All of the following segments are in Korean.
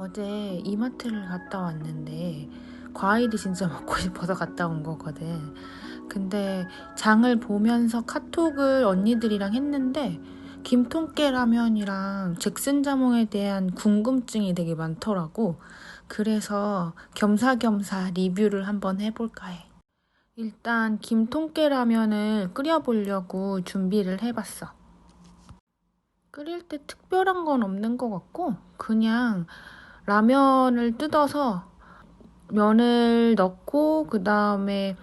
어제 이마트를 갔다 왔는데 과일이 진짜 먹고 싶어서 갔다 온 거거든. 근데 장을 보면서 카톡을 언니들이랑 했는데 김통깨 라면이랑 잭슨 자몽에 대한 궁금증이 되게 많더라고. 그래서 겸사겸사 리뷰를 한번 해볼까 해. 일단 김통깨 라면을 끓여보려고 준비를 해봤어. 끓일 때 특별한 건 없는 것 같고 그냥 라면을 뜯어서 면을 넣고 그 다음에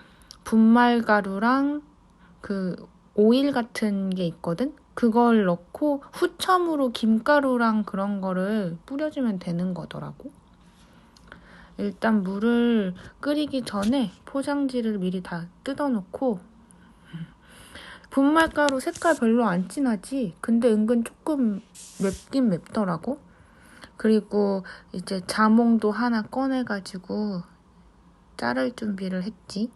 분말가루랑 그 오일 같은 게 있거든? 그걸 넣고 후첨으로 김가루랑 그런 거를 뿌려주면 되는 거더라고. 일단 물을 끓이기 전에 포장지를 미리 다 뜯어놓고 분말가루 색깔 별로 안 진하지? 근데 은근 조금 맵긴 맵더라고. 그리고 이제 자몽도 하나 꺼내가지고 자를 준비를 했지.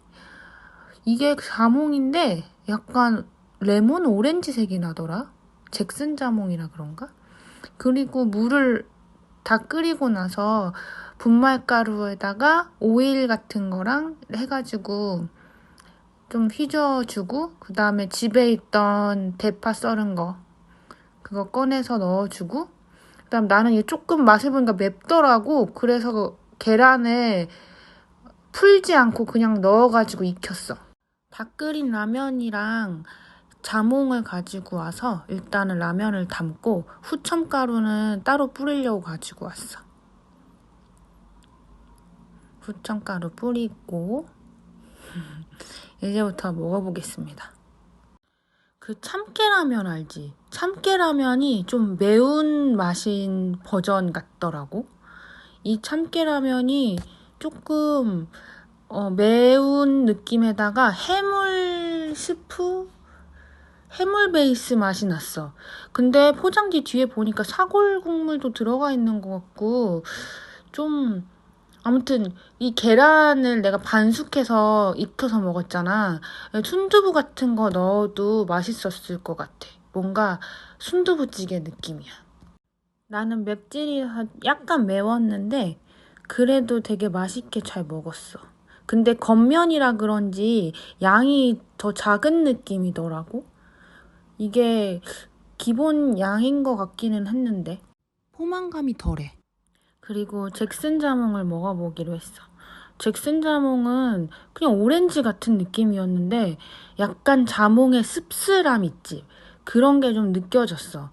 이게 자몽인데 약간 레몬 오렌지색이 나더라. 잭슨 자몽이라 그런가? 그리고 물을 다 끓이고 나서 분말가루에다가 오일 같은 거랑 해가지고 좀 휘저어주고 그 다음에 집에 있던 대파 썰은 거 그거 꺼내서 넣어주고 그 다음 나는 이게 조금 맛을 보니까 맵더라고. 그래서 계란에 풀지 않고 그냥 넣어가지고 익혔어. 다 끓인 라면이랑 자몽을 가지고 와서 일단은 라면을 담고 후첨가루는 따로 뿌리려고 가지고 왔어. 후첨가루 뿌리고 이제부터 먹어보겠습니다. 그 참깨라면 알지? 참깨라면이 좀 매운 맛인 버전 같더라고. 이 참깨라면이 조금 어, 매운 느낌에다가 해물 스프? 해물 베이스 맛이 났어. 근데 포장지 뒤에 보니까 사골 국물도 들어가 있는 것 같고 좀 아무튼 이 계란을 내가 반숙해서 익혀서 먹었잖아. 순두부 같은 거 넣어도 맛있었을 것 같아. 뭔가 순두부찌개 느낌이야. 나는 맵찔이 약간 매웠는데 그래도 되게 맛있게 잘 먹었어. 근데 겉면이라 그런지 양이 더 작은 느낌이더라고. 이게 기본 양인 것 같기는 했는데 포만감이 덜해. 그리고 잭슨 자몽을 먹어보기로 했어. 잭슨 자몽은 그냥 오렌지 같은 느낌이었는데 약간 자몽의 씁쓸함 있지. 그런 게 좀 느껴졌어.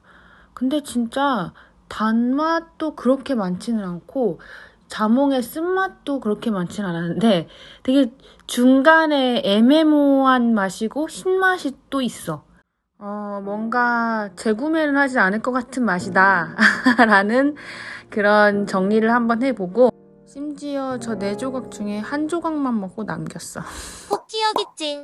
근데 진짜 단맛도 그렇게 많지는 않고 자몽의 쓴맛도 그렇게 많지는 않았는데 되게 중간에 애매모호한 맛이고 신맛이 또 있어. 어, 뭔가 재구매는 하지 않을 것 같은 맛이다. 라는 그런 정리를 한번 해보고 심지어 저 네 조각 중에 한 조각만 먹고 남겼어. 혹 기억있지?